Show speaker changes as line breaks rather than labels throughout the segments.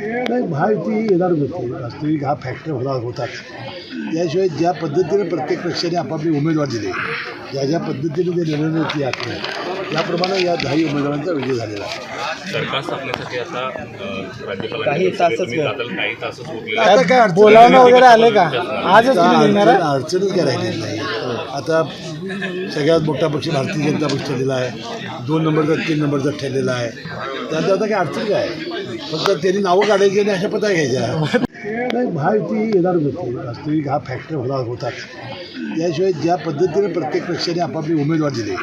नाही महायुती येणार होती वास्तविक हा फॅक्टर होणार होताच याशिवाय ज्या पद्धतीने प्रत्येक पक्षाने आपापली उमेदवार दिले ज्या ज्या पद्धतीने ते निवडणुकी आखले त्याप्रमाणे या दहाही उमेदवारांचा विजय झालेला आहे.
सरकार स्थापनेसाठी आता
काही तासच
काही तासच उरलेले
आता काय अडचण
बोलावणं वगैरे आले का? आजच
आता
तुम्ही निघणार
अडचण
आहे?
अडचणच काय राहिलेली नाही. आता सगळ्यात मोठा पक्ष भारतीय जनता पक्ष ठरलेला आहे. दोन नंबरचा तीन नंबरचा ठरलेला आहे. त्यात आता काय अडचण काय? आहे? फक्त त्यांनी नावं काढायची आणि अशा पत्ता घ्यायच्या. नाही महायुती येणार होती वास्तविक हा फॅक्टर होणार होताच याशिवाय ज्या पद्धतीने प्रत्येक पक्षाने आपापली उमेदवार दिले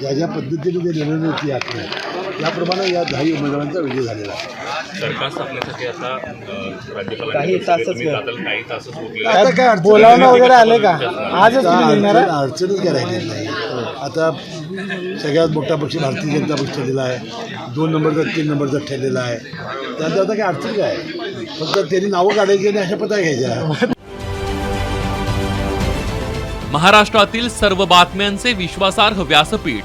ज्या ज्या पद्धतीने ते निवडणुकी आखले त्याप्रमाणे या दहाही उमेदवारांचा विजय झालेला आहे.
सरकार स्थापनेसाठी आता
काही तासच
काही तासच
आता काय
बोलावणं वगैरे आले का? आजच?
अडचणच काय राहिलेली नाही. आता सगळ्यात मोठा पक्ष भारतीय जनता पक्ष ठरलेला आहे. दोन नंबरचा तीन नंबरचा ठरलेला आहे. त्यात आता काय अडचण काय? आहे? फक्त त्यांनी नावं काढायची आणि अशा पत्ता घ्यायच्या.
महाराष्ट्रातील सर्व बातम्यांचे विश्वासार्ह व्यासपीठ.